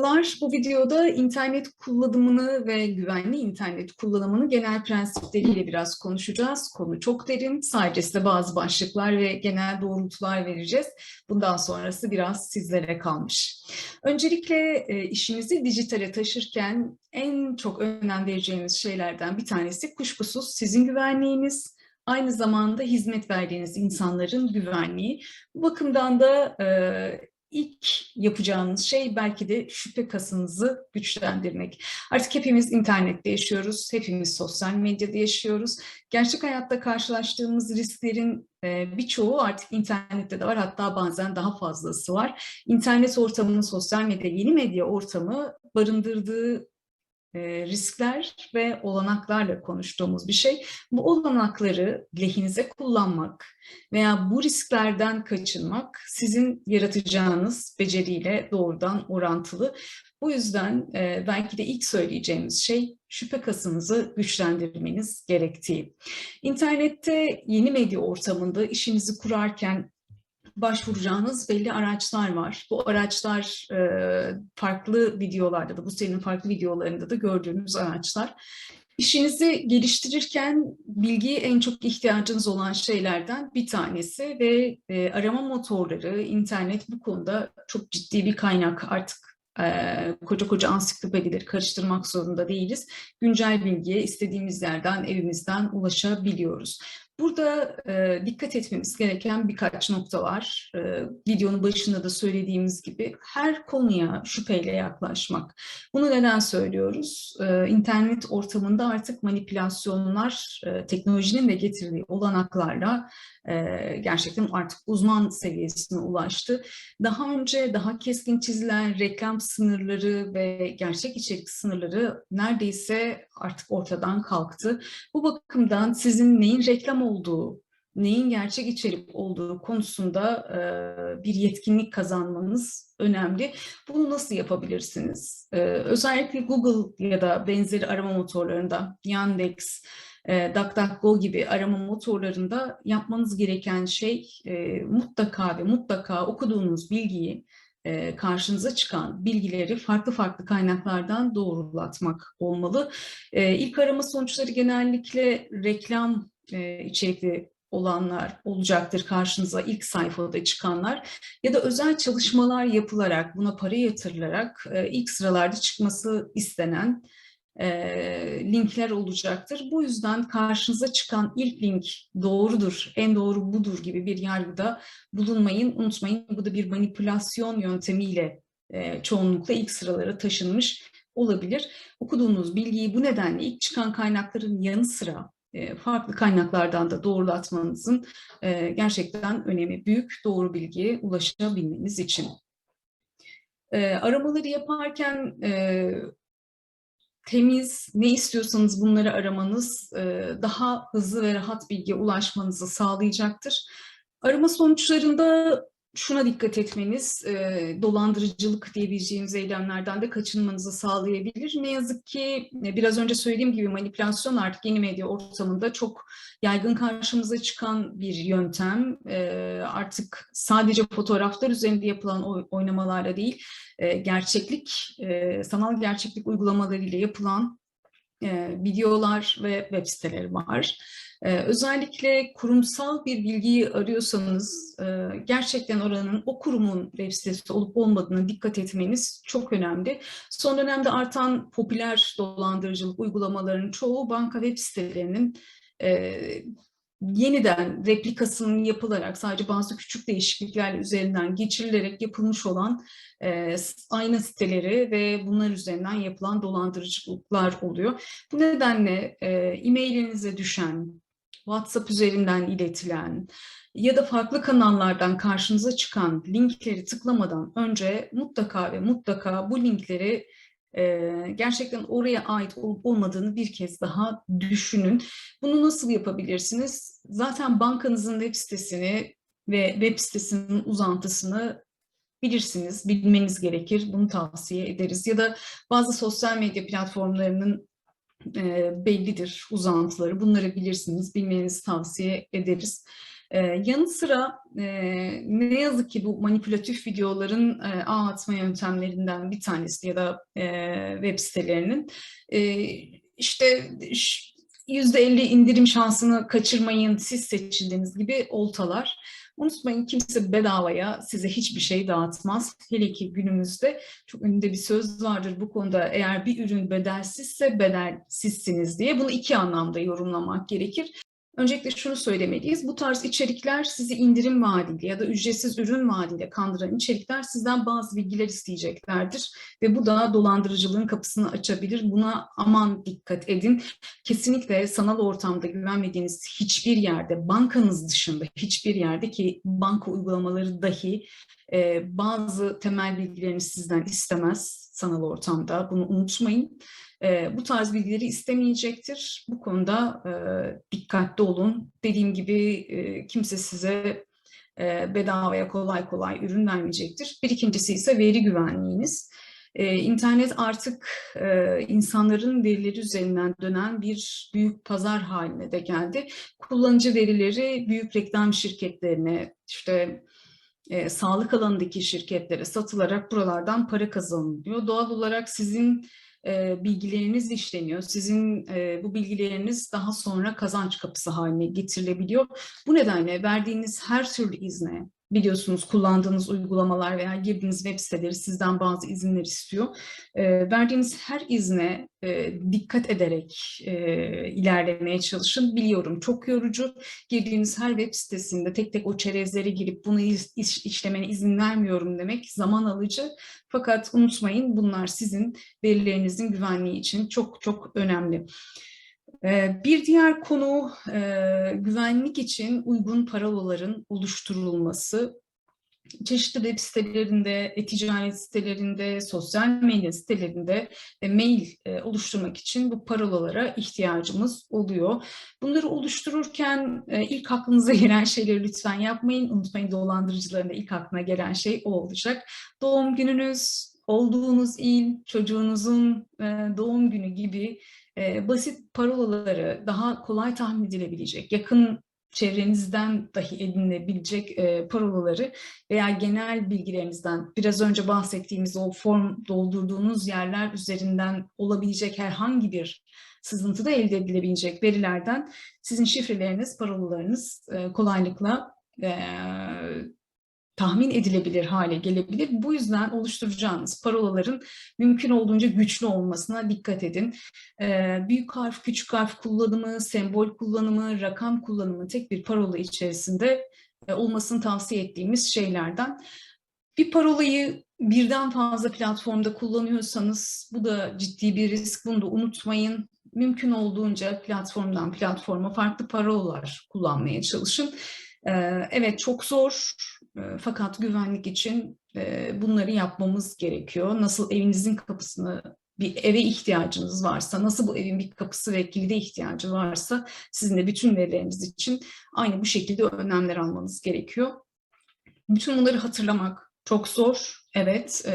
Merhabalar, bu videoda internet kullanımını ve güvenli internet kullanımını genel prensipleriyle biraz konuşacağız. Konu çok derin, sadece size bazı başlıklar ve genel doğrultular vereceğiz. Bundan sonrası biraz sizlere kalmış. Öncelikle e, işinizi dijitale taşırken en çok önem vereceğiniz şeylerden bir tanesi kuşkusuz sizin güvenliğiniz, aynı zamanda hizmet verdiğiniz insanların güvenliği. Bu bakımdan da e, ilk yapacağınız şey belki de şüphe kasınızı güçlendirmek. Artık hepimiz internette yaşıyoruz, hepimiz sosyal medyada yaşıyoruz. Gerçek hayatta karşılaştığımız risklerin e, birçoğu artık internette de var, hatta bazen daha fazlası var. İnternet ortamının, sosyal medya, yeni medya ortamı barındırdığı e, riskler ve olanaklarla konuştuğumuz bir şey. Bu olanakları lehinize kullanmak veya bu risklerden kaçınmak sizin yaratacağınız beceriyle doğrudan orantılı. Bu yüzden e, belki de ilk söyleyeceğimiz şey şüphe kasınızı güçlendirmeniz gerektiği. İnternette yeni medya ortamında işinizi kurarken başvuracağınız belli araçlar var. Bu araçlar e, farklı videolarda da, bu serinin farklı videolarında da gördüğünüz araçlar. İşinizi geliştirirken bilgiye en çok ihtiyacınız olan şeylerden bir tanesi ve e, arama motorları, internet bu konuda çok ciddi bir kaynak artık e, koca koca ansiklopedileri karıştırmak zorunda değiliz. Güncel bilgiye istediğimiz yerden, evimizden ulaşabiliyoruz. Burada e, dikkat etmemiz gereken birkaç nokta var. E, videonun başında da söylediğimiz gibi her konuya şüpheyle yaklaşmak. Bunu neden söylüyoruz? E, internet ortamında artık manipülasyonlar e, teknolojinin de getirdiği olanaklarla e, gerçekten artık uzman seviyesine ulaştı. Daha önce daha keskin çizilen reklam sınırları ve gerçek içerik sınırları neredeyse artık ortadan kalktı. Bu bakımdan sizin neyin reklam olduğu, neyin gerçek içerik olduğu konusunda e, bir yetkinlik kazanmanız önemli. Bunu nasıl yapabilirsiniz? E, özellikle Google ya da benzeri arama motorlarında Yandex, e, DuckDuckGo gibi arama motorlarında yapmanız gereken şey e, mutlaka ve mutlaka okuduğunuz bilgiyi e, karşınıza çıkan bilgileri farklı farklı kaynaklardan doğrulatmak olmalı. E, ilk arama sonuçları genellikle reklam e, içerikli olanlar olacaktır karşınıza ilk sayfada çıkanlar ya da özel çalışmalar yapılarak buna para yatırılarak e, ilk sıralarda çıkması istenen e, linkler olacaktır. Bu yüzden karşınıza çıkan ilk link doğrudur, en doğru budur gibi bir yargıda bulunmayın. Unutmayın bu da bir manipülasyon yöntemiyle e, çoğunlukla ilk sıralara taşınmış olabilir. Okuduğunuz bilgiyi bu nedenle ilk çıkan kaynakların yanı sıra farklı kaynaklardan da doğrulatmanızın gerçekten önemi büyük doğru bilgiye ulaşabilmeniz için. Aramaları yaparken temiz, ne istiyorsanız bunları aramanız daha hızlı ve rahat bilgiye ulaşmanızı sağlayacaktır. Arama sonuçlarında şuna dikkat etmeniz, e, dolandırıcılık diyebileceğimiz eylemlerden de kaçınmanızı sağlayabilir. Ne yazık ki e, biraz önce söylediğim gibi manipülasyon artık yeni medya ortamında çok yaygın karşımıza çıkan bir yöntem. E, artık sadece fotoğraflar üzerinde yapılan oynamalarla değil, e, gerçeklik, e, sanal gerçeklik uygulamalarıyla yapılan e, videolar ve web siteleri var. Ee, özellikle kurumsal bir bilgiyi arıyorsanız e, gerçekten oranın o kurumun web sitesi olup olmadığına dikkat etmeniz çok önemli. Son dönemde artan popüler dolandırıcılık uygulamalarının çoğu banka web sitelerinin e, yeniden replikasının yapılarak sadece bazı küçük değişiklikler üzerinden geçirilerek yapılmış olan e, aynı siteleri ve bunlar üzerinden yapılan dolandırıcılıklar oluyor. Bu nedenle e, e-mailinize düşen WhatsApp üzerinden iletilen ya da farklı kanallardan karşınıza çıkan linkleri tıklamadan önce mutlaka ve mutlaka bu linkleri e, gerçekten oraya ait olup olmadığını bir kez daha düşünün. Bunu nasıl yapabilirsiniz? Zaten bankanızın web sitesini ve web sitesinin uzantısını bilirsiniz, bilmeniz gerekir. Bunu tavsiye ederiz. Ya da bazı sosyal medya platformlarının e, bellidir uzantıları. Bunları bilirsiniz, bilmenizi tavsiye ederiz. Ee, yanı sıra e, ne yazık ki bu manipülatif videoların e, ağ atma yöntemlerinden bir tanesi ya da e, web sitelerinin e, işte %50 indirim şansını kaçırmayın, siz seçildiğiniz gibi oltalar. Unutmayın kimse bedavaya size hiçbir şey dağıtmaz. Hele ki günümüzde çok önünde bir söz vardır bu konuda eğer bir ürün bedelsizse bedelsizsiniz diye. Bunu iki anlamda yorumlamak gerekir. Öncelikle şunu söylemeliyiz. Bu tarz içerikler sizi indirim vaadiyle ya da ücretsiz ürün vaadiyle kandıran içerikler sizden bazı bilgiler isteyeceklerdir. Ve bu da dolandırıcılığın kapısını açabilir. Buna aman dikkat edin. Kesinlikle sanal ortamda güvenmediğiniz hiçbir yerde, bankanız dışında hiçbir yerde ki banka uygulamaları dahi bazı temel bilgilerini sizden istemez sanal ortamda. Bunu unutmayın e, bu tarz bilgileri istemeyecektir. Bu konuda e, dikkatli olun. Dediğim gibi e, kimse size e, bedavaya kolay kolay ürün vermeyecektir. Bir ikincisi ise veri güvenliğiniz. Ee, internet artık e, insanların verileri üzerinden dönen bir büyük pazar haline de geldi. Kullanıcı verileri büyük reklam şirketlerine, işte e, sağlık alanındaki şirketlere satılarak buralardan para kazanılıyor. Doğal olarak sizin e, bilgileriniz işleniyor. Sizin e, bu bilgileriniz daha sonra kazanç kapısı haline getirilebiliyor. Bu nedenle verdiğiniz her türlü izne, biliyorsunuz kullandığınız uygulamalar veya girdiğiniz web siteleri sizden bazı izinler istiyor. E, verdiğiniz her izne e, dikkat ederek e, ilerlemeye çalışın. Biliyorum çok yorucu. Girdiğiniz her web sitesinde tek tek o çerezlere girip bunu iş, işlemene izin vermiyorum demek zaman alıcı. Fakat unutmayın bunlar sizin verilerinizin güvenliği için çok çok önemli. Bir diğer konu güvenlik için uygun parolaların oluşturulması. Çeşitli web sitelerinde, e-ticaret sitelerinde, sosyal medya sitelerinde mail oluşturmak için bu parolalara ihtiyacımız oluyor. Bunları oluştururken ilk aklınıza gelen şeyleri lütfen yapmayın. Unutmayın dolandırıcıların da ilk aklına gelen şey o olacak. Doğum gününüz, olduğunuz il, çocuğunuzun doğum günü gibi e, basit parolaları daha kolay tahmin edilebilecek, yakın çevrenizden dahi edinilebilecek e, parolaları veya genel bilgilerinizden biraz önce bahsettiğimiz o form doldurduğunuz yerler üzerinden olabilecek herhangi bir sızıntıda elde edilebilecek verilerden sizin şifreleriniz, parolalarınız e, kolaylıkla e, tahmin edilebilir hale gelebilir. Bu yüzden oluşturacağınız parolaların mümkün olduğunca güçlü olmasına dikkat edin. Ee, büyük harf, küçük harf kullanımı, sembol kullanımı, rakam kullanımı tek bir parola içerisinde e, olmasını tavsiye ettiğimiz şeylerden. Bir parolayı birden fazla platformda kullanıyorsanız bu da ciddi bir risk. Bunu da unutmayın. Mümkün olduğunca platformdan platforma farklı parolalar kullanmaya çalışın. Ee, evet çok zor fakat güvenlik için bunları yapmamız gerekiyor. Nasıl evinizin kapısını bir eve ihtiyacınız varsa, nasıl bu evin bir kapısı ve kilide ihtiyacı varsa sizin de bütün verileriniz için aynı bu şekilde önlemler almanız gerekiyor. Bütün bunları hatırlamak, çok zor, evet. E,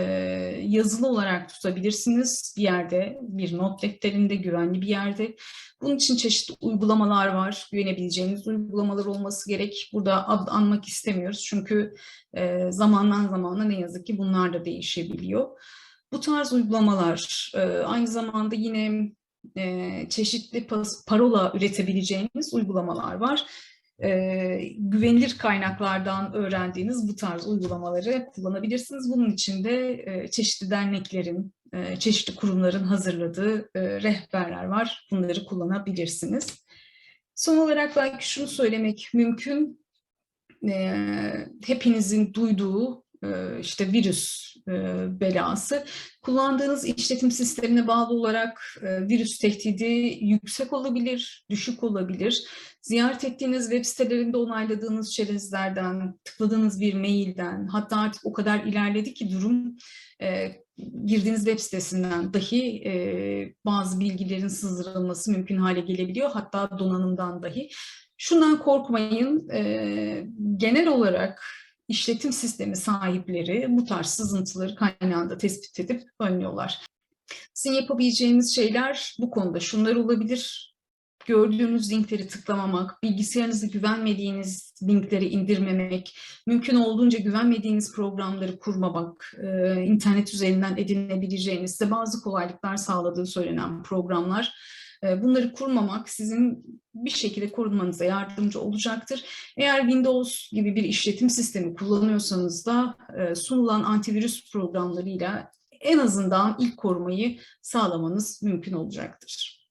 yazılı olarak tutabilirsiniz bir yerde, bir not defterinde, güvenli bir yerde. Bunun için çeşitli uygulamalar var, güvenebileceğiniz uygulamalar olması gerek. Burada ad anmak istemiyoruz çünkü e, zamandan zamana ne yazık ki bunlar da değişebiliyor. Bu tarz uygulamalar e, aynı zamanda yine e, çeşitli parola üretebileceğiniz uygulamalar var e, güvenilir kaynaklardan öğrendiğiniz bu tarz uygulamaları kullanabilirsiniz. Bunun için de e, çeşitli derneklerin, e, çeşitli kurumların hazırladığı e, rehberler var. Bunları kullanabilirsiniz. Son olarak belki şunu söylemek mümkün. E, hepinizin duyduğu e, işte virüs belası. Kullandığınız işletim sistemine bağlı olarak e, virüs tehdidi yüksek olabilir, düşük olabilir. Ziyaret ettiğiniz web sitelerinde onayladığınız çerezlerden, tıkladığınız bir mailden, hatta artık o kadar ilerledi ki durum girdiğiniz web sitesinden dahi bazı bilgilerin sızdırılması mümkün hale gelebiliyor. Hatta donanımdan dahi. Şundan korkmayın, genel olarak işletim sistemi sahipleri bu tarz sızıntıları kaynağında tespit edip önlüyorlar. Sizin yapabileceğiniz şeyler bu konuda şunlar olabilir. gördüğünüz linkleri tıklamamak, bilgisayarınızı güvenmediğiniz linkleri indirmemek, mümkün olduğunca güvenmediğiniz programları kurmamak, e, internet üzerinden edinebileceğiniz, size bazı kolaylıklar sağladığı söylenen programlar, bunları kurmamak sizin bir şekilde korunmanıza yardımcı olacaktır. Eğer Windows gibi bir işletim sistemi kullanıyorsanız da e, sunulan antivirüs programlarıyla en azından ilk korumayı sağlamanız mümkün olacaktır.